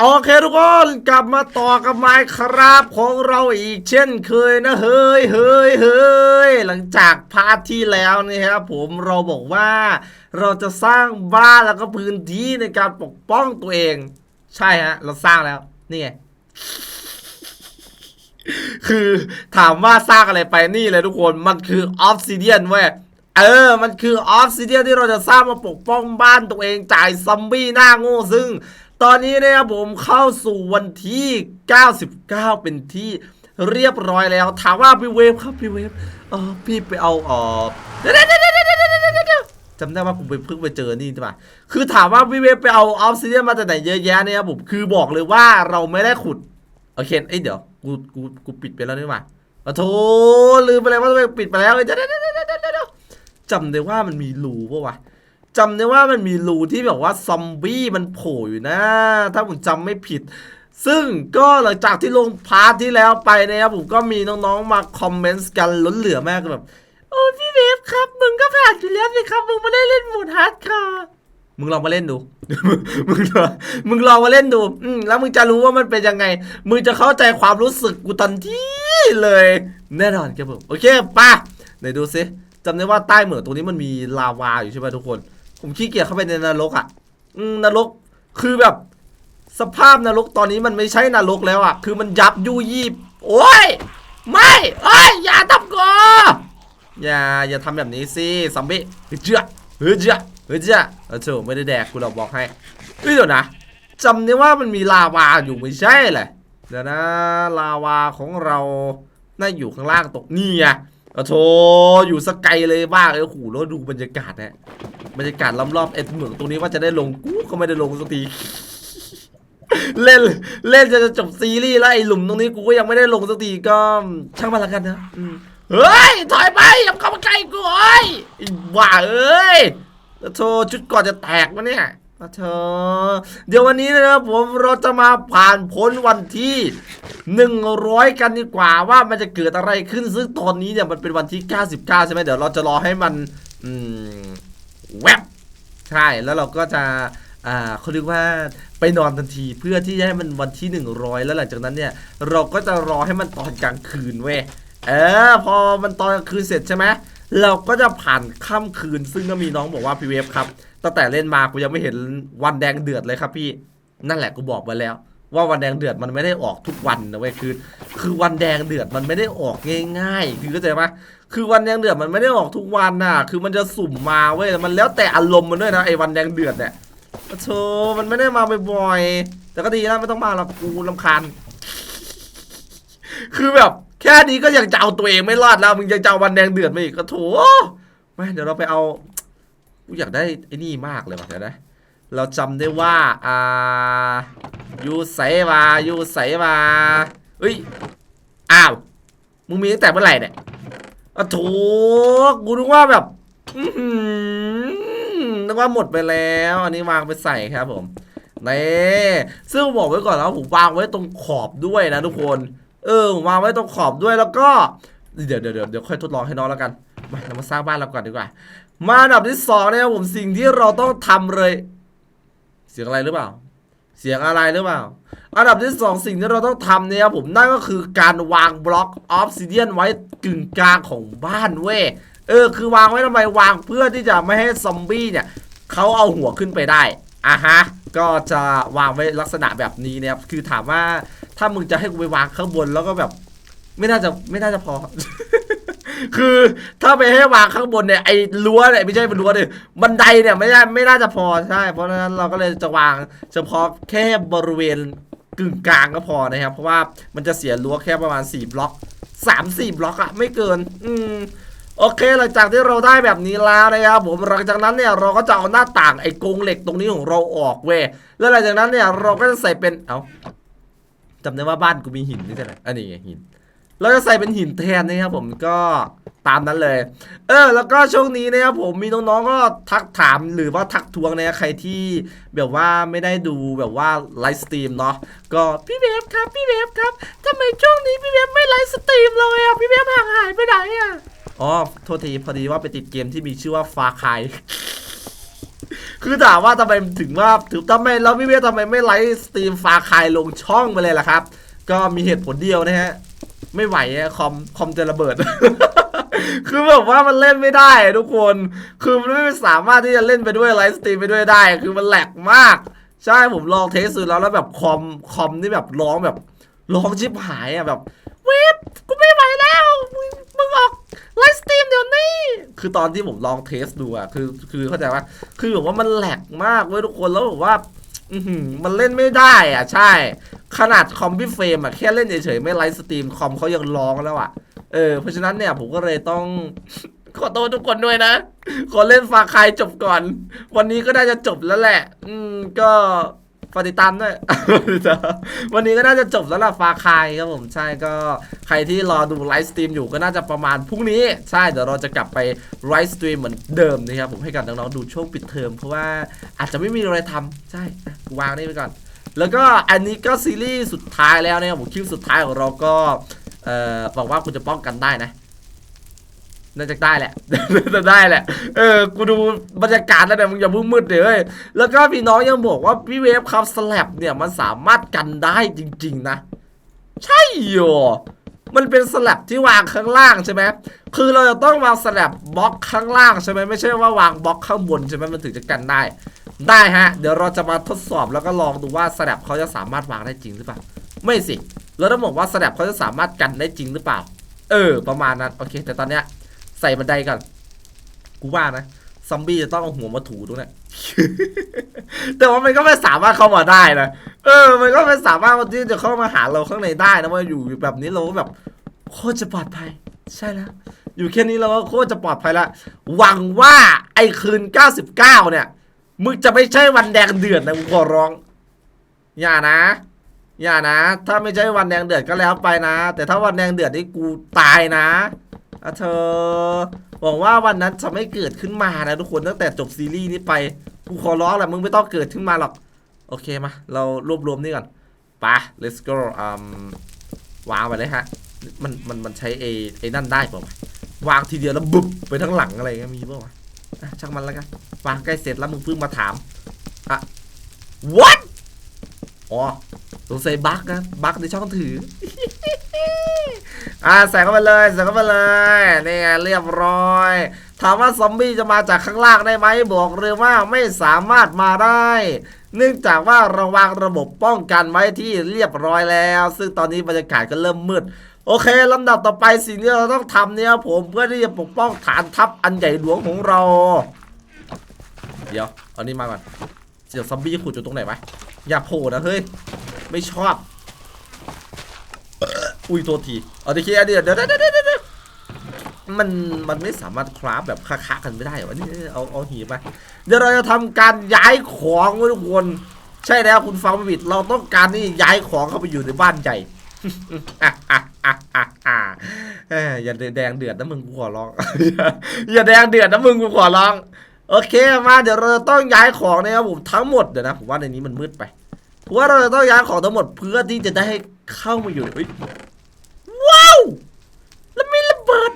โอเคทุกคนกลับมาต่อกับไมค์ครับของเราอีกเช่นเคยนะเฮ้ยเฮ้ยเฮ้ยหลังจากพาร์ทที่แล้วนี่ครับผมเราบอกว่า เราจะสร้างบ้านแล้วก็พื้นที่ในการปกป้องตัวเอง ใช่ฮะ เราสร้างแล้วนี่ไงคือถามว่าสร้างอะไรไปนี่เลยทุกคนมันคือออฟซิเดียนเว้ยเออ มันคือออฟซิเดียนที่เราจะสร้างมาปกป้องบ้านตัวเองจ่ายซอมบี้หน้าโง่ซึ่ง ตอนนี้เนี่ยผมเข้าสู่วันที่ 99 เป็นที่เรียบร้อยแล้ว ถามว่าพี่เวฟครับพี่เวฟเออพี่ไปเอาเออจำได้ว่าผมไปเพิ่งไปเจอนี่ใช่ปะคือถามว่าพี่เวฟไปเอาออฟซิเดียนมาจากไหนเยอะแยะเนี่ยครับผมคือบอกเลยว่าเราไม่ได้ขุดโอเคเอ้เดี๋ยวกูกูกูปิดไปแล้วนี่หว่าโอ้โถลืมไปเลยว่าตัวเองปิดไปแล้วเดี๋ยวเดี๋ยวเดี๋ยวเดี๋ยวเดี๋ยวเดี๋ยวจำได้ว่ามันมีรูปะวะ จำได้ว่ามันมีรูที่แบบว่าซอมบี้มันโผล่อยู่นะ ถ้าผมจำไม่ผิด ซึ่งก็หลังจากที่ลงพาร์ทที่แล้วไปนะครับผมก็มีน้องๆมาคอมเมนต์กันล้นเหลือมากแบบโอ้พี่เวฟครับ มึงก็ผ่านอยู่แล้วสิครับ มึงไม่ได้เล่นโหมดฮาร์ดคอร์มึงลองมาเล่นดู มึงลองมึงลองมาเล่นดู อืมแล้วมึงจะรู้ว่ามันเป็นยังไง มึงจะเข้าใจความรู้สึกกูทันทีเลย แน่นอนครับผม โอเคป่ะไหนดูซิจำได้ว่าใต้เหมือตรงนี้มันมีลาวาอยู่ใช่ไหมทุกคน ผมขี้เกียจเข้าไปในนรกอะนรกคือแบบ สภาพนรกตอนนี้มันไม่ใช่นรกแล้วอะ คือมันยับยุยีบโอ้ยไม่เอ้ยอย่าทำกูอย่าอย่าทำแบบนี้สิซอมบี้เฮ้ยเจ้าเฮ้ยเจ้าเฮ้ยเจ้าเออเถไม่ได้แดกกูหรอกบอกให้เฮ้ยเดี๋ยวนะจำได้ว่ามันมีลาวาอยู่ไม่ใช่เหรอเดี๋ยวนะลาวาของเราน่าอยู่ข้างล่างตรงนี่ไง โอ้โถอยู่สกไกลเลยบ้าเออโอ้โหแล้วดูบรรยากาศนะบรรยากาศล้อมๆเอ็ดเหมืองตรงนี้ว่าจะได้ลงกูก็ไม่ได้ลงสักทีเล่นเล่นจะจบซีรีส์แล้วไอ้หลุมตรงนี้กูก็ยังไม่ได้ลงสักทีก็ช่างมันละกันนะเฮ้ยถอยไปอย่าเข้ามาใกล้กูเอ้ยไอ้บ้าเอ้ยแล้โธ่ชุดก่อนจะแตกวะเนี่ย เธอเดี๋ยววันนี้นะครับผมเราจะมาผ่านพ้นวันที่ 100 กันดีกว่าว่ามันจะเกิดอะไรขึ้นซึ่งตอนนี้เนี่ยมันเป็นวันที่ 99 ใช่ไหมเดี๋ยวเราจะรอให้มันอืมแวบใช่แล้วเราก็จะอ่าเขาเรียกว่าไปนอนทันทีเพื่อที่จะให้มันวันที่ 100 แล้วหลังจากนั้นเนี่ย เราก็จะรอให้มันตอนกลางคืนเว้ยเออพอมันตอนกลางคืนเสร็จใช่ไหมเราก็จะผ่านค่ำคืนซึ่งก็มีน้องบอกว่าพี่เวฟครับ ตั้งแต่เล่นมากูยังไม่เห็นวันแดงเดือดเลยครับพี่นั่นแหละกูบอกไปแล้ว ว่าวันแดงเดือดมันไม่ได้ออกทุกวันนะเว้ยคือ คือวันแดงเดือดมันไม่ได้ออกง่าย ๆ คือเข้าใจปะคือวันแดงเดือดมันไม่ได้ออกทุกวันน่ะ คือมันจะสุ่มมาเว้ยมันแล้วแต่อารมณ์มันด้วยนะไอ้วันแดงเดือดเนี่ยโธ่มันไม่ได้มาบ่อยๆแต่ก็ดีนะไม่ต้องมาหรอกกูลำคาญคือแบบแค่นี้ก็ยังจะเอาตัวเองไม่รอดแล้วมึงยังจะเอาวันแดงเดือดมาอีกก็โถไม่เดี๋ยวเราไปเอา กูอยากได้ไอ้นี่มากเลยว่ะเดี๋ยวนะเราจำได้ว่าอ่ายูใสมายูใสมาเฮ้ยอ้าวมึงมีตั้งแต่เมื่อไหร่เนี่ยอะโถกูนึกว่าแบบนึกว่าหมดไปแล้ว อันนี้วางไปใส่ครับผมนี่ซึ่งบอกไว้ก่อนแล้วผมวางไว้ตรงขอบด้วยนะทุกคน เออผมวางไว้ตรงขอบด้วยแล้วก็ เดี๋ยวเดี๋ยวเดี๋ยวเดี๋ยวค่อยทดลองให้น้องแล้วกันมาเรามาสร้างบ้านเราก่อนดีกว่า มาอันดับที่สองนะครับผมสิ่งที่เราต้องทำเลย เสียงอะไรหรือเปล่า เสียงอะไรหรือเปล่า อันดับที่สองสิ่งที่เราต้องทำเนี่ยครับผมนั่นก็คือการวางบล็อกออฟซิเดียนไว้กึ่งกลางของบ้านเว้ยเออคือวางไว้ทำไมวางเพื่อที่จะไม่ให้ซอมบี้เนี่ยเขาเอาหัวขึ้นไปได้อะฮะก็จะวางไว้ลักษณะแบบนี้นะครับคือถามว่าถ้ามึงจะให้กูไปวางข้างบนแล้วก็แบบ ไม่น่าจะไม่น่าจะพอ คือถ้าไปให้วางข้างบนเนี่ยไอ้รั้วเนี่ยไม่ใช่เป็นรั้วเลยบันไดเนี่ยไม่ได้ไม่น่าจะพอใช่ เพราะฉะนั้นเราก็เลยจะวางเฉพาะแค่บริเวณกึ่งกลางก็พอนะครับ เพราะว่ามันจะเสียรั้วแค่ประมาณ 4 บล็อก 3 4 บล็อกอะไม่เกิน อืมโอเคหลังจากที่เราได้แบบนี้แล้วนะครับผมหลังจากนั้นเนี่ยเราก็จะเอาหน้าต่างไอ้กรงเหล็กตรงนี้ของเราออกเว้แล้วหลังจากนั้นเนี่ยเราก็จะใส่เป็นเอ้าจำได้ว่าบ้านกูมีหินนี่ใช่ไหมอันนี้ไงหิน เราจะใส่เป็นหินแทนนะครับผมก็ตามนั้นเลย เออ แล้วก็ช่วงนี้นะครับผมมีน้องๆก็ทักถามหรือว่าทักทวงนะใครที่แบบว่าไม่ได้ดูแบบว่าไลฟ์สตรีมเนาะก็พี่เวฟครับพี่เวฟครับทำไมช่วงนี้พี่เวฟไม่ไลฟ์สตรีมเลยอะพี่เวฟห่างหายไปไหนอะอ๋อโทษทีพอดีว่าไปติดเกมที่มีชื่อว่าฟาคายคือถามว่าทำไมถึงว่าถึงทำไมแล้วพี่เวททำไมไม่ไลฟ์สตรีมฟาคายลงช่องไปเลยล่ะครับ ก็มีเหตุผลเดียวนะฮะ ไม่ไหวอะคอมคอมจะระเบิด คือแบบว่ามันเล่นไม่ได้ทุกคน คือมันไม่สามารถที่จะเล่นไปด้วยไลฟ์สตรีมไปด้วยได้ คือมันแหลกมาก ใช่ผมลองเทสดูแล้วแล้วแบบคอมคอมนี่แบบร้องแบบร้องชิบหายอะแบบเวฟกูไม่ไหวแล้วมึงออกไลฟ์สตรีมเดี๋ยวนี้ คือตอนที่ผมลองเทสดูอะคือคือเข้าใจว่าคือแบบว่ามันแหลกมากเว้ยทุกคนแล้วแบบว่า มันเล่นไม่ได้อะ ใช่ ขนาดคอมพิเฟรมอะ แค่เล่นเฉยๆ ไม่ไลฟ์สตรีมคอมเขายังร้องแล้วอะ เออ เพราะฉะนั้นเนี่ยผมก็เลยต้องขอโทษทุกคนด้วยนะ ขอเล่นฟาคายจบก่อน วันนี้ก็ได้จะจบแล้วแหละ อืมก็ ฝากติดตามด้วย วันนี้ก็น่าจะจบแล้วล่ะฟาคายครับผมใช่ก็ใครที่รอดูไลฟ์สตรีมอยู่ก็น่าจะประมาณพรุ่งนี้ ใช่เดี๋ยวเราจะกลับไปไลฟ์สตรีมเหมือนเดิมนะครับผมให้กับน้องๆดูช่วงปิดเทอมเพราะว่าอาจจะไม่มีอะไรทำใช่วางนี่ไปก่อน แล้วก็อันนี้ก็ซีรีส์สุดท้ายแล้วเนี่ยผมคลิปสุดท้ายของเราก็เอ่อบอกว่าคุณจะป้องกันได้นะ น่าจะได้แหละน่าจะได้แหละ เออ กูดูบรรยากาศแล้วเนี่ยมึงอย่าเพิ่งมืดเลยเว้ยแล้วก็พี่น้องยังบอกว่าพี่เวฟครับสลับเนี่ยมันสามารถกันได้จริง ๆ นะ ใช่โยมันเป็นสลับที่วางข้างล่างใช่ไหมคือเราจะต้องวางสลับบล็อกข้างล่างใช่ไหมไม่ใช่ว่าวางบล็อกข้างบนใช่ไหมมันถึงจะกันได้ ได้ฮะ เดี๋ยวเราจะมาทดสอบแล้วก็ลองดูว่าสลับเขาจะสามารถวางได้จริงหรือเปล่า ไม่สิ เราต้องบอกว่าสลับเขาจะสามารถกันได้จริงหรือเปล่า เออ ประมาณนั้น โอเค แต่ตอนเนี้ย ใส่บันไดก่อน กูว่านะซอมบี้จะต้องเอาหัวมาถูตรงนี้ยแต่ว่ามันก็ไม่สามารถเข้ามาได้นะ เออ มันก็ไม่สามารถที่จะเข้ามาหาเราข้างในได้นะว่าอยู่แบบนี้เราก็แบบโคตรจะปลอดภัย ใช่แล้ว อยู่แค่นี้เราก็โคตรจะปลอดภัยละ หวังว่าไอ้คืน 99 เนี่ย มึงจะไม่ใช่วันแดงเดือดนะกูขอร้อง อย่านะ อย่านะ ถ้าไม่ใช่วันแดงเดือดก็แล้วไปนะ แต่ถ้าวันแดงเดือดนี่กูตายนะ อะเธอหวังว่าวันนั้นจะไม่เกิดขึ้นมานะทุกคนตั้งแต่จบซีรีส์นี้ไปกูขอร้องแหละมึงไม่ต้องเกิดขึ้นมาหรอก โอเคมา เรารวบรวมนี่ก่อนไป let's go อืมวางไปเลยฮะ มันมันมันใช้ไอ้ไอ้นั่นได้เปล่าวะวางทีเดียวแล้วบุบไปทั้งหลังอะไรเงี้ยมีป่าวะช่างมันแล้วกันวางใกล้เสร็จแล้วมึงเพิ่งมาถามอะ what อ๋อสงสัยบั๊กนะบั๊กในช่องถือ อ่าใส่เข้าไปเลยใส่เข้าไปเลยนี่ไงเรียบร้อยถามว่าซอมบี้จะมาจากข้างล่างได้ไหมบอกเลยว่าไม่สามารถมาได้ เนื่องจากว่าราวางระบบป้องกันไว้ที่เรียบร้อยแล้ว ซึ่งตอนนี้บรรยากาศก็เริ่มมืดโอเคลำดับต่อไปสิ่งที่เราต้องทำเนี่ยผมเพื่อที่จะปกป้องฐานทัพอันใหญ่หลวงของเรา เดี๋ยว เอานี้มาก่อนเสียงซอมบี้ขุดอยู่ตรงไหนวะอย่าโผล่นะเฮ้ย ไม่ชอบ อุ้ยโทษทีเอาทีเดียวเดี๋ยวเดี๋ยวเดี๋ยวเดี๋ยวมันมันไม่สามารถคราฟแบบค้าๆกันไม่ได้เหรอวะนี่เอาเอาหีไปเดี๋ยวเราจะทำการย้ายของทุกคนใช่แล้วคุณฟังไม่ผิดเราต้องการนี่ย้ายของเข้าไปอยู่ในบ้านใหญ่อย่าแดงเดือดนะมึงกูขอร้อง อย่าแดงเดือดนะมึงกูขอร้อง โอเคมาเดี๋ยวเราจะต้องย้ายของนะครับผมทั้งหมดเดี๋ยวนะผมว่าในนี้มันมืดไปเพราะว่าเราจะต้องย้ายของทั้งหมดเพื่อที่จะได้เข้ามาอยู่เฮ้ย ว้าวแล้วไมีระเบิด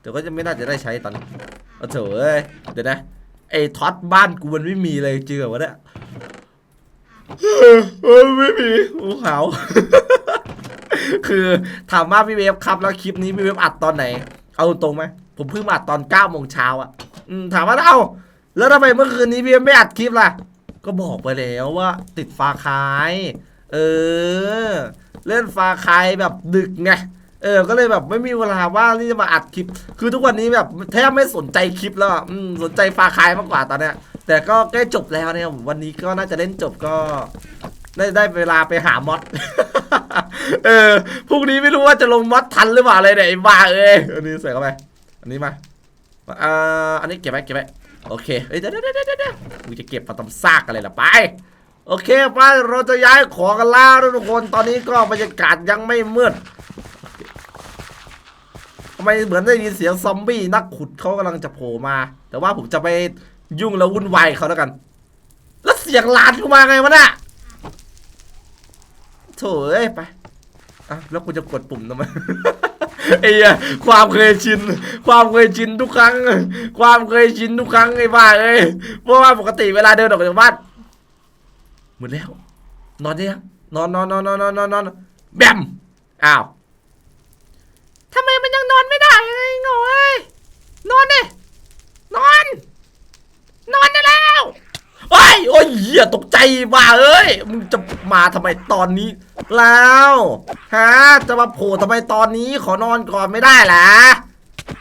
เดี๋ยวก็จะไม่น่าจะได้ใช้ตอนนี้เอาเถอะเอ้ยเดี๋ยวนะไอ้ท็อตบ้านกูมันไม่มีเลยจริงเหรอวะเนี่ยเออไม่มีโอ้ขาวคือถามว่าพี่เวฟครับแล้วคลิปนี้พี่เวฟอัดตอนไหน เอาตรงไหมผมเพิ่งมอัดตอน9โมงเช้าอะถามว่าเอ้าแล้วทำไมเมื่อคืนนี้พี่เวฟไม่อัดคลิปล่ะ ก็บอกไปแล้วว่า ติดฟาคาย เออ เล่นฟาคายแบบดึกไง ออก็เลยแบบไม่มีเวลาว่างที่จะมาอัดคลิป คือทุกวันนี้แบบแทบไม่สนใจคลิปแล้วอะอืมสนใจฟาคายมากกว่าตอนเนี้ย แต่ก็ใกล้จบแล้วเนี่ยวันนี้ก็น่าจะเล่นจบก็ ได้ได้เวลาไปหามอดเออพรุ่งนี้ไม่รู้ว่าจะลงมอดทันหรือเปล่าเลยเนี่ยไอ้บ้าเอ้ยอันนี้ใส่เข้าไปอันนี้มาอ่าอันนี้เก็บไว้เก็บไว้โอเคเอ้ยเดี๋ยวเดี๋ยวเดี๋ยวเดี๋ยวกูจะเก็บมาทำซากอะไรล่ะไปโอเคไปเราจะย้ายของกันแล้วทุกคนตอนนี้ก็บรรยากาศยังไม่มืด ทำไมเหมือนได้ยินเสียงซอมบี้นักขุดเขากำลังจะโผล่มา แต่ว่าผมจะไปยุ่งแล้ววุ่นวายเขาแล้วกัน แล้วเสียงหลานกูมาไงวะน่ะโถ่เอ้ยไปอะแล้วกูจะกดปุ่มทำไมไอ้เหี้ยความเคยชิน ความเคยชินทุกครั้ง ความเคยชินทุกครั้งไอ้บ้าเอ้ยเพราะว่าปกติเวลาเดินออกจากบ้านหมดแล้ว นอนได้ยังนอนนอนนอนนอนนอนนอนนอนแบมอ้าวทำไมมันยังนอนไม่ได้ไอ้โง่เอ้ย นอนดินอน นอนได้แล้วโอ้ยโอ้ยเหี้ยตกใจบ้าเอ้ยมึงจะมาทำไมตอนนี้ แล้วฮะจะมาโผล่ทำไมตอนนี้ขอนอนก่อนไม่ได้เหรอ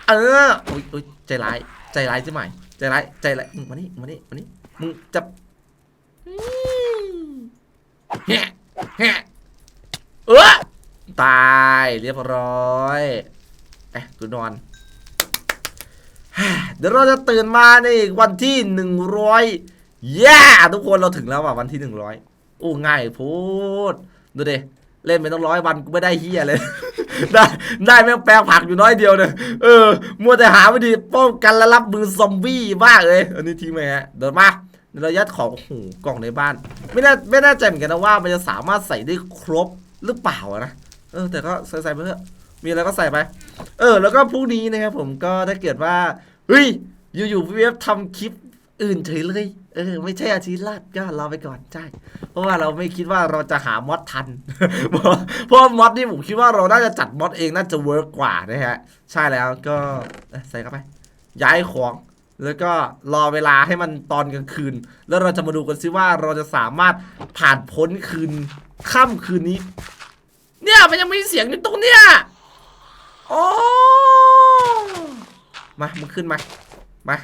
เออโอ้ยโอ้ยใจร้ายใจร้ายใช่ไหมใจร้ายใจร้ายมึงมานี่มานี่มานี่มึงจะอืมแฮะแฮะเออตายเรียบร้อยเอ๊ะกูนอน เดี๋ยวเราจะตื่นมาในวันที่หนึ่งร้อยย่าทุกคนเราถึงแล้วว่ะวันที่หนึ่งร้อยโอ้ง่ายพูดดูดิเล่นไปต้องร้อยวันกูไม่ได้เฮียเลย ได้ได้แม่งแปลงผักอยู่น้อยเดียวเนี่ยเออ มัวแต่หาวิธีป้องกันและรับมือซอมบี้บ้างเลย อันนี้ทีไหมฮะเดินมาเดี๋ยวเรายัดของโอ้โหกล่องในบ้าน ไม่แน่ไม่แน่ใจเหมือนกันนะว่ามันจะสามารถใส่ได้ครบหรือเปล่านะเออแต่ก็ใส่ใส่ไปเถอะ มีอะไรก็ใส่ไป เออ แล้วก็พรุ่งนี้นะครับผมก็ถ้าเกิดว่าเฮ้ยอยู่ๆพี่เวฟทำคลิปอื่นเฉยเลยเออไม่ใช่อาทิตย์ลาดก็รอไปก่อนใช่เพราะว่าเราไม่คิดว่าเราจะหามอดทัน เพราะมอดนี่ผมคิดว่าเราน่าจะจัดมอดเองน่าจะเวิร์กกว่านะฮะใช่แล้วก็ใส่เข้าไป ย้ายของ แล้วก็รอเวลาให้มันตอนกลางคืน แล้วเราจะมาดูกันซิว่าเราจะสามารถผ่านพ้นคืนค่ำคืนนี้ เนี่ยมันยังมีเสียงอยู่ตรงเนี้ย โอ้มา มึงขึ้นมา มา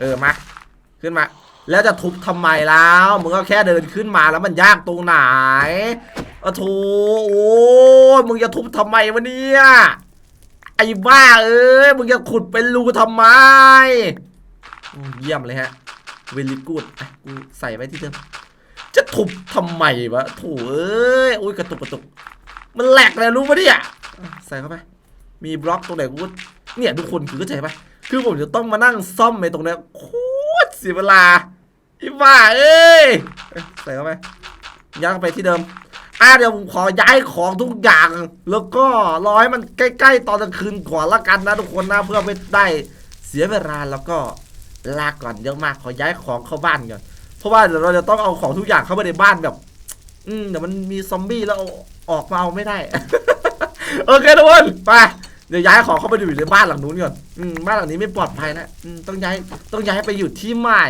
เออ มา ขึ้นมา แล้วจะทุบทำไมแล้ว มึงก็แค่เดินขึ้นมาแล้วมันยากตรงไหนอะโถโอ้มึงจะทุบทำไมวะเนี่ย ไอ้บ้าเอ้ย มึงจะขุดเป็นรูทำไม เยี่ยมเลยฮะ เวลิกูดอะกูใส่ไว้ที่เดิมจะทุบทำไมวะโถเอ้ย อุ้ยกระตุกกระตุก มันแหลกเลยรู้ปะเนี่ย ใส่เข้าไป มีบล็อกตรงไหนกูเนี่ยทุกคนคือเข้าใจปะคือผมจะต้องมานั่งซ่อมในตรงนี้โคตรเสียเวลาอีบ้าเอ้ยใส่เข้าไปย้ายไปที่เดิมอะเดี๋ยวผมขอย้ายของทุกอย่าง แล้วก็รอให้มันใกล้ ๆ ตอนกลางคืนก่อนละกันนะทุกคนนะเพื่อไม่ได้เสียเวลาแล้วก็ลาก่อนเยอะมากขอย้ายของเข้าบ้านก่อนเพราะว่าเดี๋ยวเราจะต้องเอาของทุกอย่างเข้าไปในบ้านแบบ อืมเดี๋ยวมันมีซอมบี้แล้วอออกมาเอาไม่ได้ โอเคทุกคนไป เดี๋ยวย้ายของเข้าไปอยู่ในบ้านหลังนู้นก่อนอืมบ้านหลังนี้ไม่ปลอดภัยนะอืมต้องย้ายต้องย้ายไปอยู่ที่ใหม่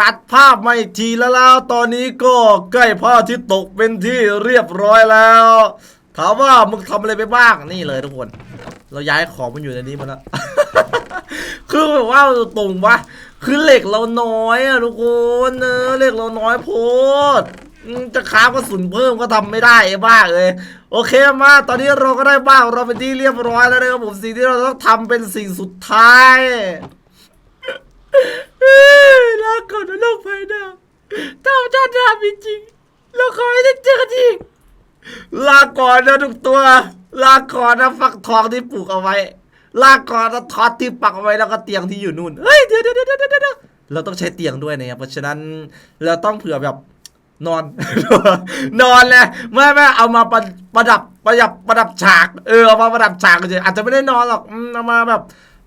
ตัดภาพมาอีกทีแล้วแล้วตอนนี้ก็ใกล้พระอาทิตย์ตกเป็นที่เรียบร้อยแล้ว ถามว่ามึงทำอะไรไปบ้างนี่เลยทุกคน เราย้ายของมันอยู่ในนี้มาแล้วคือแบบว่าตรงวะคือเหล็กเราน้อยอะทุกคนเนอะเหล็กเราน้อยโพด อืมจะค้ากระสุนเพิ่มก็ทำไม่ได้ไอ้บ้าเลยโอเคมาตอนนี้เราก็ได้บ้านของเราเป็นที่เรียบร้อยแล้วนะครับผมสิ่งที่เราต้องทำเป็นสิ่งสุดท้ายลาก่อนนะโลกภายหน้าถ้าพระเจ้าทำจริงเราขอให้ได้เจอกันอีกลาก่อนนะทุกตัว ลาก่อนนะฟักทองที่ปลูกเอาไว้ ลาก่อนนะทอดที่ปักเอาไว้แล้วก็เตียงที่อยู่นู่นเฮ้ยเดี๋ยวเดี๋ยวเดี๋ยวเดี๋ยวเดี๋ยวเราต้องใช้เตียงด้วยนะครับเพราะฉะนั้นเราต้องเผื่อแบบ นอน นอนเลยไม่ไม่เอามาประประดับประดับประดับฉาก เออเอามาประดับฉากเฉยอาจจะไม่ได้นอนหรอกเอามาแบบ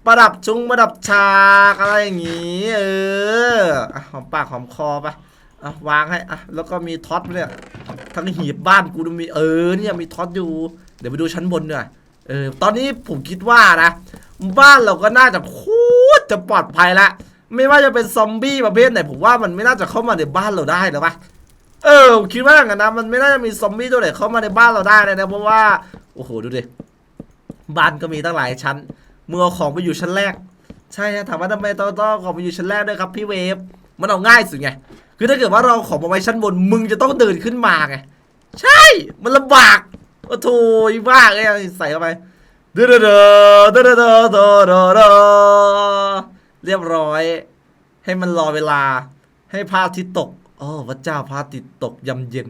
ประดับชุงประดับฉากอะไรอย่างงี้ เออหอมปากหอมคอไปอะวางให้อะแล้วก็มีท็อตเนี่ยทั้งหีบบ้านกูมีเออเนี่ยมีท็อตอยู่ เดี๋ยวไปดูชั้นบนด้วยเออตอนนี้ผมคิดว่านะ บ้านเราก็น่าจะโคตรจะปลอดภัยละไม่ว่าจะเป็นซอมบี้ประเภทไหนผมว่ามันไม่น่าจะเข้ามาในบ้านเราได้หรอปะ เออคิดว่าอย่างนั้นนะมันไม่น่าจะมีซอมบี้ตัวไหนเข้ามาในบ้านเราได้เลยนะเพราะว่า โอ้โหดูดิบ้านก็มีตั้งหลายชั้นเมื่อของไปอยู่ชั้นแรก ใช่นะถามว่าทำไมต้องต้องของไปอยู่ชั้นแรกด้วยครับพี่เวฟมันเอาง่ายสุดไงคือถ้าเกิดว่าเราของมาไว้ชั้นบนมึงจะต้องเดินขึ้นมาไงใช่ มันลำบากโอ้โถบ้าไงใส่เข้าไปเด้เด้เดดเดดเรียบร้อย ให้มันรอเวลา ให้ภาพทิตตก โอ้พระเจ้าพระอาทิตย์ตกยำเย็น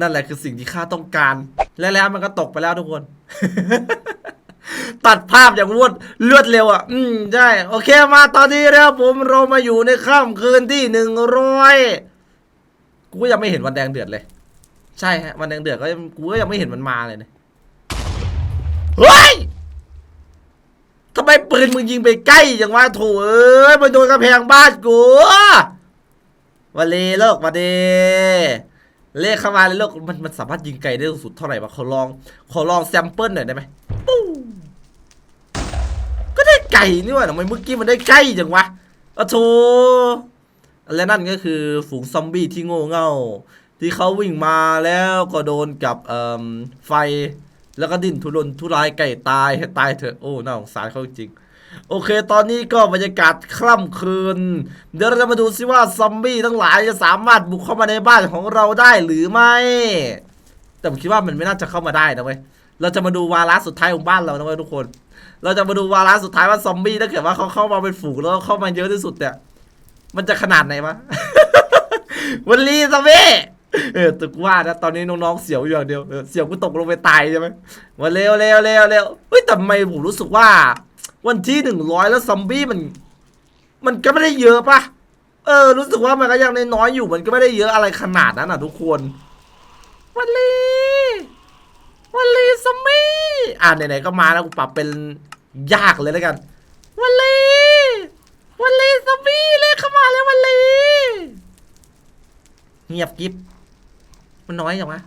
นั่นแหละคือสิ่งที่ข้าต้องการ และแล้วมันก็ตกไปแล้วทุกคน ตัดภาพอย่างรวดรวดเร็วอะ อืมใช่โอเคมาตอนนี้นะครับผมเรามาอยู่ในค่ำคืนที่หนึ่งร้อยกูก็ยังไม่เห็นวันแดงเดือดเลย ใช่ฮะวันแดงเดือดก็ยังกูก็ยังไม่เห็นมันมาเลยเนี่ยเฮ้ยมปืนมึงยิงไปใกล้อย่างว่าโถเอ้ยไปโดนกระแพงบ้านกู วันเลเลิกวันเดเลขเข้ามาเลยเลิกมันมันสามารถยิงไกลได้สุดเท่าไหร่วะขอลองขอลองแซมเปิลหน่อยได้ไหมปู้ก็ได้ไก่นี่ว่าทำไมเมื่อกี้มันได้ใกล้จังวะอะโถและนั่นก็คือฝูงซอมบี้ที่โง่เง่า ที่เขาวิ่งมาแล้วก็โดนกับเอ่อไฟแล้วก็ดิ้นทุรนทุรายไก่ตายให้ตายเถอะโอ้น่าสงสารเขาจริง โอเค ตอนนี้ก็บรรยากาศคร่ำคืน เดี๋ยวเราจะมาดูซิว่าซอมบี้ทั้งหลายจะสามารถบุกเข้ามาในบ้านของเราได้หรือไม่ แต่ผมคิดว่ามันไม่น่าจะเข้ามาได้นะเว้ย เราจะมาดูวาระสุดท้ายของบ้านเรานะเว้ยทุกคน เราจะมาดูวาระสุดท้ายว่าซอมบี้ถ้าเกิดว่าเขาเข้ามาเป็นฝูงแล้วเข้ามาเยอะที่สุดเนี่ย มันจะขนาดไหนวะวันลีซอมบี้เออตึกว่านะตอนนี้น้องๆเสียวอยู่อย่างเดียวเออเสียวกูตกลงไปตายใช่ไหมมาเร็วเร็วเร็วเร็วเฮ้ยแต่ทำไมผมรู้สึกว่า วันที่หนึ่งร้อยแล้วซอมบี้มัน มันก็ไม่ได้เยอะปะเออ รู้สึกว่ามันก็ยังน้อยอยู่มันก็ไม่ได้เยอะอะไรขนาดนั้นอะทุกคนวันลีวันลีซอมบี้อ่าไหนๆก็มาแล้วกูปรับเป็นยากเลยแล้วกันวันลีวันลีซอมบี้เลยเข้ามาเลยวันลีเงียบกิ๊บมันน้อยจังวะ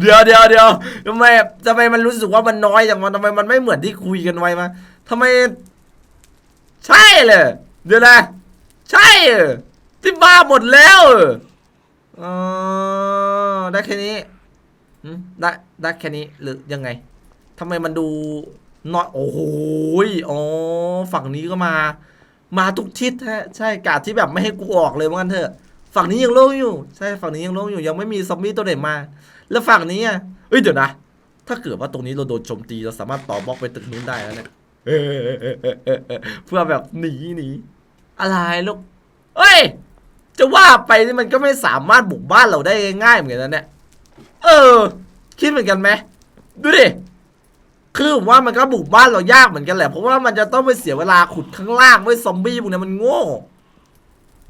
เดี๋ยวเดี๋ยวเดี๋ยวทำไมทำไมมันรู้สึกว่ามันน้อยจังวะทำไมมันไม่เหมือนที่คุยกันไว้มา ทำไม ใช่เลยเดี๋ยวนะใช่ที่บ้าหมดแล้วเออ๋อได้แค่นี้ได้ได้แค่นี้หรือยังไงทำไมมันดูน้อยโอ้โหยอ๋อฝั่งนี้ก็มา มาทุกทิศฮะใช่กาดที่แบบไม่ให้กูออกเลยว่างั้นเถอะ ฝั่งนี้ยังโล่งอยู่ ใช่ฝั่งนี้ยังโล่งอยู่ยังไม่มีซอมบี้ตัวไหนมา แล้วฝั่งนี้อะเอ้ยเดี๋ยวนะ ถ้าเกิดว่าตรงนี้เราโดนโจมตีเราสามารถต่อบล็อกไปตึกนู้นได้แล้วเนี่ย เพื่อแบบหนีหนีอะไรลูกเอ้ย จะว่าไปนี่มันก็ไม่สามารถบุกบ้านเราได้ง่ายเหมือนกันนะเนี่ยเออ คิดเหมือนกันไหมดูดิคือผมว่ามันก็บุกบ้านเรายากเหมือนกันแหละเพราะว่ามันจะต้องไปเสียเวลาขุดข้างล่างไว้ซอมบี้พวกนี้มันโง่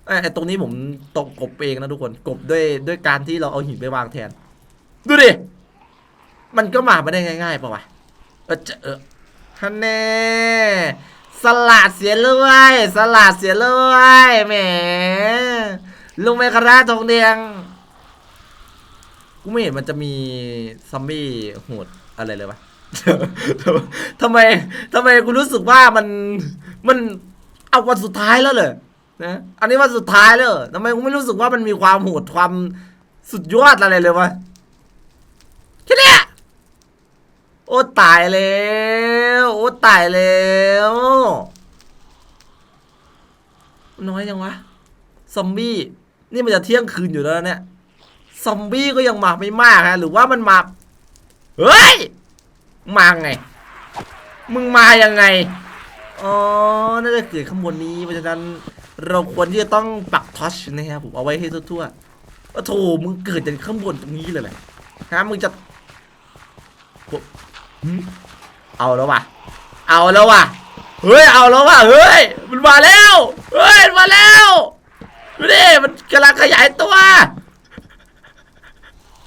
ไอ้ไอ้ตรงนี้ผมตกกบเองนะทุกคนกบด้วยด้วยการที่เราเอาหินไปวางแทน ดูดิมันก็มาไม่ได้ง่ายๆป่าวะเออจะเออ ฮันแน่สลัดเสียเลยสลัดเสียเลยแหมลุงเมคาราทองแดงกูไม่เห็นมันจะมีซอมบี้โหดอะไรเลยวะทำไมทำไมกูรู้สึกว่ามันมันเอาวันสุดท้ายแล้วเลยนะอันนี้วันสุดท้ายแล้วทำไมกูไม่รู้สึกว่ามันมีความโหดความสุดยอดอะไรเลยวะแค่นี้ โอ้ตายแล้วโอ้ตายแล้วน้อยยังวะซอมบี้นี่มันจะเที่ยงคืนอยู่แล้วเนี่ยซอมบี้ก็ยังมาไม่มากฮะหรือว่ามันมาเฮ้ยมาไง มึงมายังไงอ๋อน่าจะเกิดข้างบนนี้เพราะฉะนั้นเราควรที่จะต้องปักทัชนะครับผมเอาไว้ให้ทั่วๆโอ้โถมึงเกิดจากข้างบนตรงนี้เลยแหละฮะมึงจะ เอาแล้วว่ะ เอาแล้วว่ะ เฮ้ย เอาแล้วว่ะ เฮ้ย มันมาแล้ว เฮ้ย มันมาแล้วดูดิ มันกำลังขยายตัว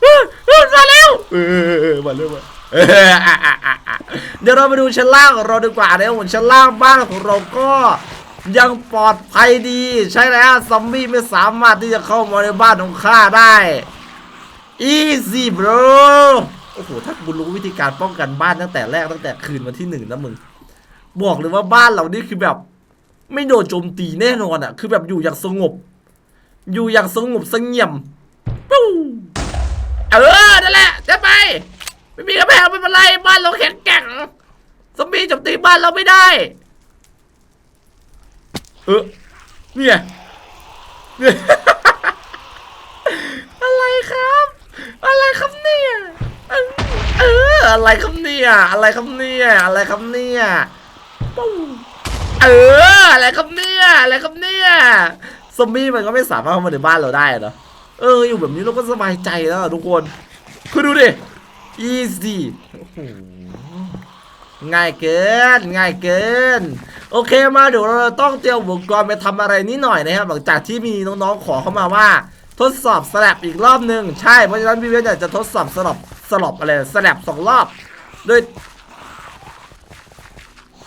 เฮ้ยมันมาแล้ว เออเออมาเร็วมาเอออะอะอะอะเดี๋ยวเราไปดูชั้นล่างของเราดีกว่านะครับผมชั้นล่างบ้านของเราก็ยังปลอดภัยดี ใช่แล้วซอมบี้ไม่สามารถที่จะเข้ามาในบ้านของข้าได้ easy bro โอ้โหถ้ากูรู้วิธีการป้องกันบ้านตั้งแต่แรกตั้งแต่คืนวันที่หนึ่งนะมึงบอกเลยว่าบ้านเรานี่คือแบบ ไม่โดนโจมตีแน่นอนอะ คือแบบอยู่อย่างสงบ อยู่อย่างสงบสงี่ยมปู้เออนั่นแหละจะไป ไม่มีกระแพงไม่เป็นไรบ้านเราแข็งแกร่งซอมบี้โจมตีบ้านเราไม่ได้ เออเนี่ยอะไรครับ อะไรครับเนี่ย เอออะไรครับเนี่ยอะไรครับเนี่ยอะไรครับเนี่ยปุ้งเอออะไรครับเนี่ยอะไรครับเนี่ยซอมบี้มันก็ไม่สามารถเข้ามาในบ้านเราได้เนาะเอออยู่แบบนี้เราก็สบายใจแล้วทุกคนคือดูดิ easy ง่ายเกินง่ายเกิน โอเคมาเดี๋ยวเราต้องเตรียมอุปกรณ์ไปทำอะไรนิดหน่อยนะครับหลังจากที่มีน้องๆขอเข้ามาว่า ทดสอบสลับอีกรอบหนึ่งใช่เพราะฉะนั้นพี่เวนอยากจะทดสอบสลับ สลบอะไรสลับสองรอบด้วย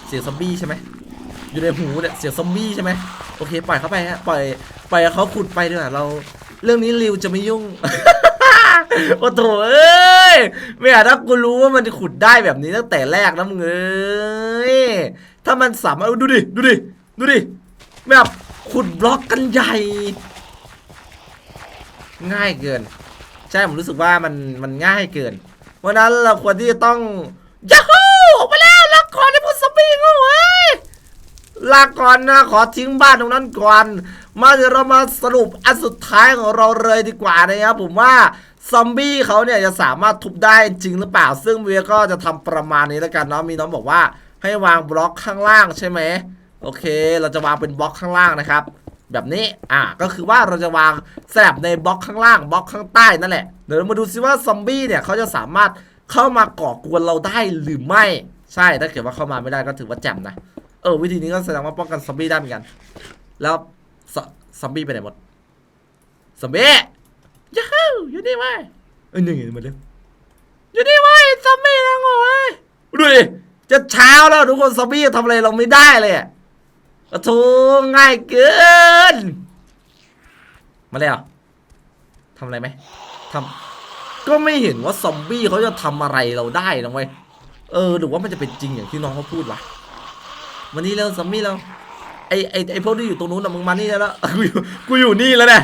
เสียงซอมบี้ใช่ไหมอยู่ในหูเนี่ยเสียงซอมบี้ใช่ไหมโอเคปล่อยเขาไปฮะปล่อยปล่อยเขาขุดไปดีกว่าเรา เรื่องนี้ริวจะไม่ยุ่งโอ้โถเอ้ยไม่อยากถ้ากูรู้ว่ามันจะขุดได้แบบนี้ตั้งแต่แรกนะมึงเอ้ยถ้ามันสามารถดูดิดูดิดูดิแบบขุดบล็อกกันใหญ่ ง่ายเกิน ใช่ผมรู้สึกว่ามันมันง่ายเกิน เพราะนั้นเราควรที่จะต้องยาฮูออกไปแล้วลาก่อนไอ้พวกซอมบี้ง่เอ้ยลาก่อนนะขอทิ้งบ้านตรงนั้นก่อน มาเดี๋ยวเรามาสรุปอันสุดท้ายของเราเลยดีกว่านะครับผมว่าซอมบี้เขาเนี่ยจะสามารถทุบได้จริงหรือเปล่า ซึ่งเวียก็จะทำประมาณนี้แล้วกันเนาะมีน้องบอกว่าให้วางบล็อกข้างล่างใช่ไหมโอเค เราจะวางเป็นบล็อกข้างล่างนะครับ แบบนี้ อะก็คือว่าเราจะวางสลับในบล็อกข้างล่างบล็อกข้างใต้นั่นแหละ เดี๋ยวเรามาดูซิว่าซอมบี้เนี่ยเขาจะสามารถเข้ามาก่อกวนเราได้หรือไม่ ใช่ ถ้าเกิดว่าเข้ามาไม่ได้ก็ถือว่าแจ่มนะ เออ วิธีนี้ก็แสดงว่าป้องกันซอมบี้ได้เหมือนกัน แล้วซซอมบี้ไปไหนหมด ซอมบี้ยูฮูอยู่นี่ไว้ยเอ้ยนี่ไงมาเร็วอยู่นี่ไว้ยซอมบี้นะโง่เอ้ยดูดิ จะเช้าแล้วทุกคนซอมบี้ทำอะไรเราไม่ได้เลยอะ โอ้โถง่ายเกิน มาเลยเหรอทำอะไรไหมทำก็ไม่เห็นว่าซอมบี้เขาจะทำอะไรเราได้นะเว้ย เออหรือว่ามันจะเป็นจริงอย่างที่น้องเขาพูดวะวันนี้เร็วซอมบี้เราไอไอไอพวกที่อยู่ตรงนู้นนะมึงมานี่แล้ว กูอยู่กูอยู่นี่แล้วเนี่ย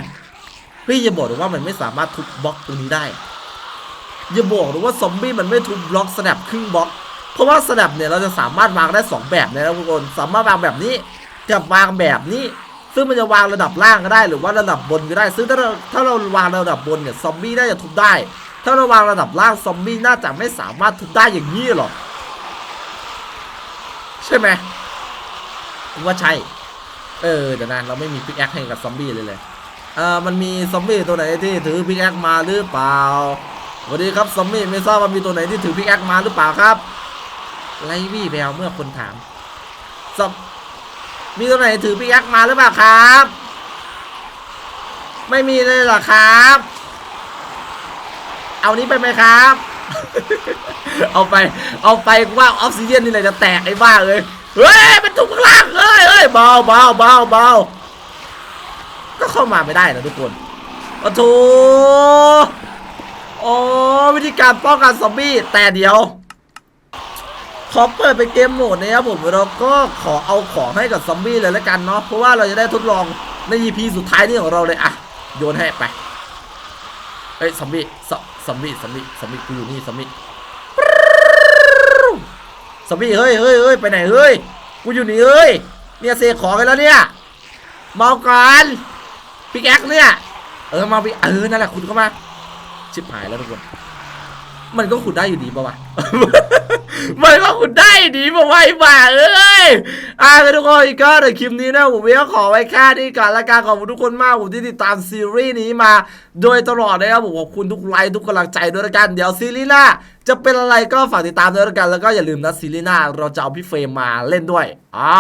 พี่อย่าบอกหรือว่ามันไม่สามารถทุบบล็อกตรงนี้ได้ อย่าบอกหรือว่าซอมบี้มันไม่ทุบบล็อกสแนปครึ่งบล็อก เพราะว่าสแนปเนี่ยเราจะสามารถวางได้สองแบบเลยนะทุกคน สามารถวางแบบนี้ กับวางแบบนี้ ซึ่งมันจะวางระดับล่างก็ได้หรือว่าระดับบนก็ได้ ซึ่งถ้าเราถ้าเราวางระดับบนเนี่ยซอมบี้น่าจะทุบได้ ถ้าเราวางระดับล่างซอมบี้น่าจะไม่สามารถทุบได้อย่างนี้หรอกใช่ไหมผมว่าใช่ เออเดี๋ยวนะเราไม่มีพิกแอคให้กับซอมบี้เลยเลยเออมันมีซอมบี้ตัวไหนที่ถือพิกแอคมาหรือเปล่าสวัสดีครับซอมบี้ไม่ทราบว่ามีตัวไหนที่ถือพิกแอคมาหรือเปล่าครับไลวี่แววเมื่อคนถามซอม มีตัวไหนถือพิกแอคมาหรือเปล่าครับ ไม่มีเลยหรอครับ เอานี้ไปไหมครับ เอาไป เอาไปว่าออฟซิเดียนนี่แหละจะแตกไอ้บ้าเลยเฮ้ยมันถูกข้างล่างเฮ้ยเฮ้ยเบาเบาเบาเบาก็เข้ามาไม่ได้นะทุกคนโอ้โถโอ้วิธีการป้องกันซอมบี้แต่เดียว ขอเปิดเป็นเกมโหมดนะครับผมเราก็ขอเอาของให้กับซอมบี้เลยแล้วกันเนาะเพราะว่าเราจะได้ทดลองใน EP สุดท้ายนี่ของเราเลยอะโยนให้ไปเอ้ยซอมบี้ซอมบี้ซอมบี้ซอมบี้กูอยู่นี่ซอมบี้ซอมบี้เฮ้ยเฮ้ยเฮ้ยไปไหนเฮ้ยกูอยู่นี่เฮ้ยเนี่ยเสกของกันแล้วเนี่ยเมากันปิกแอคเนี่ยเออมาปิเออนั่นแหละคุณเข้ามาชิบหายแล้วทุกคนมันก็ขุดได้อยู่ดีปะวะ มันก็ขุดได้ดีปะวะไอ้บ่าเอ้ยอะทุกคนอีกก็ในคลิปนี้นะผมเวียขอไว้แค่นี้ก่อนละกันขอบคุณทุกคนมากผมที่ติดตามซีรีส์นี้มา โดยตลอดนะครับผมขอบคุณทุกไลค์ทุกกำลังใจด้วยละกันเดี๋ยวซีรีส์หน้าจะเป็นอะไรก็ฝากติดตามด้วยละกัน แล้วก็อย่าลืมนะซีรีส์หน้าเราจะเอาพี่เฟรมมาเล่นด้วยอ่า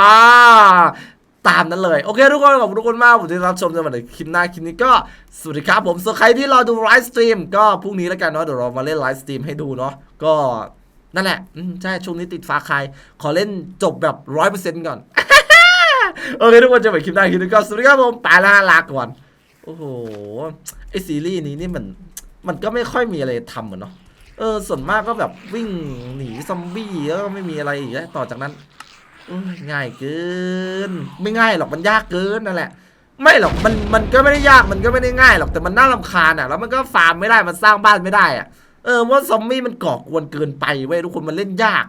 ตามนั้นเลย โอเคทุกคนขอบคุณทุกคนมากผมที่รับชมในวันนี้คลิปหน้าคลิปนี้ก็ สวัสดีครับผมส่วนใครที่รอดูไลฟ์สตรีมก็พรุ่งนี้แล้วกันเนาะเดี๋ยวเรามาเล่นไลฟ์สตรีมให้ดูเนาะก็ นั่นแหละใช่ ช่วงนี้ติดฟ้าใครขอเล่นจบแบบร้อยเปอร์เซ็นต์ก่อน โอเค ทุกคนจะไปคลิปหน้าคลิปนี้ก็สวัสดีครับผมไปละลาก่อน โอ้โห ไอซีรีส์นี้นี่มัน มันก็ไม่ค่อยมีอะไรทำเหมือนเนาะ เออ ส่วนมากก็แบบวิ่งหนีซอมบี้แล้วก็ไม่มีอะไรอีกแล้วต่อจากนั้นง่ายเกิน ไม่ง่ายหรอกมันยากเกินนั่นแหละ ไม่หรอกมันมันก็ไม่ได้ยากมันก็ไม่ได้ง่ายหรอกแต่มันน่ารำคาญอะแล้วมันก็ฟาร์มไม่ได้มันสร้างบ้านไม่ได้อะ เออว่าซอมบี้มันก่อกวนเกินไปเว้ยทุกคนมันเล่นยาก